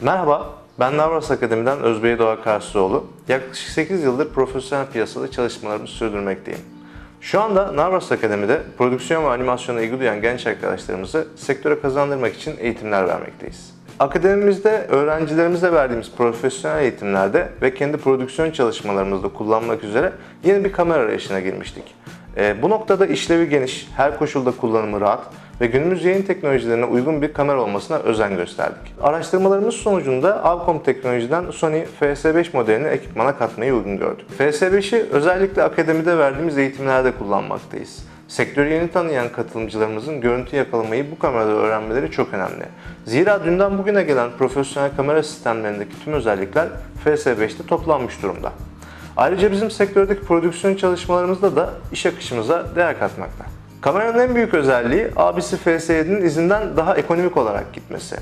Merhaba, ben Navras Akademi'den Özbey Doğa Karsuoğlu. Yaklaşık 8 yıldır profesyonel piyasada çalışmalarımı sürdürmekteyim. Şu anda Navras Akademi'de prodüksiyon ve animasyona ilgi duyan genç arkadaşlarımızı sektöre kazandırmak için eğitimler vermekteyiz. Akademimizde öğrencilerimize verdiğimiz profesyonel eğitimlerde ve kendi prodüksiyon çalışmalarımızda kullanmak üzere yeni bir kamera arayışına girmiştik. Ee, bu noktada işlevi geniş, her koşulda kullanımı rahat ve günümüz yayın teknolojilerine uygun bir kamera olmasına özen gösterdik. Araştırmalarımız sonucunda Avcom Teknoloji'den Sony FS5 modelini ekipmana katmayı uygun gördük. FS5'i özellikle akademide verdiğimiz eğitimlerde kullanmaktayız. Sektörü yeni tanıyan katılımcılarımızın görüntü yakalamayı bu kamerada öğrenmeleri çok önemli. Zira dünden bugüne gelen profesyonel kamera sistemlerindeki tüm özellikler FS5'te toplanmış durumda. Ayrıca bizim sektördeki prodüksiyon çalışmalarımızda da iş akışımıza değer katmakta. Kameranın en büyük özelliği abisi FS7'nin izinden daha ekonomik olarak gitmesi.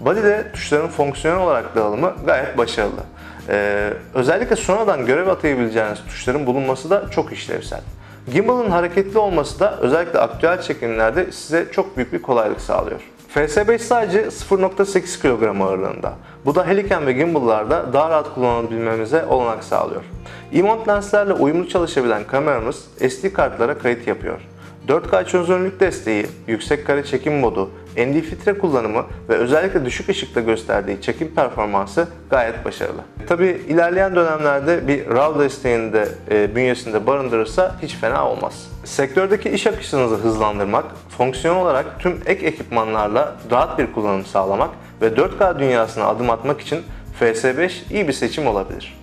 Body'de tuşların fonksiyonel olarak dağılımı gayet başarılı. Ee, özellikle sonradan görev atayabileceğiniz tuşların bulunması da çok işlevsel. Gimbal'ın hareketli olması da özellikle aktüel çekimlerde size çok büyük bir kolaylık sağlıyor. FS5 sadece 0.8 kilogram ağırlığında. Bu da Heliken ve Gimbal'larda daha rahat kullanabilmemize olanak sağlıyor. E-mount lenslerle uyumlu çalışabilen kameramız SD kartlara kayıt yapıyor. 4K çözünürlük desteği, yüksek kare çekim modu, ND filtre kullanımı ve özellikle düşük ışıkta gösterdiği çekim performansı gayet başarılı. Tabi ilerleyen dönemlerde bir RAW desteğini de e, bünyesinde barındırırsa hiç fena olmaz. Sektördeki iş akışınızı hızlandırmak, fonksiyon olarak tüm ek ekipmanlarla rahat bir kullanım sağlamak ve 4K dünyasına adım atmak için FS5 iyi bir seçim olabilir.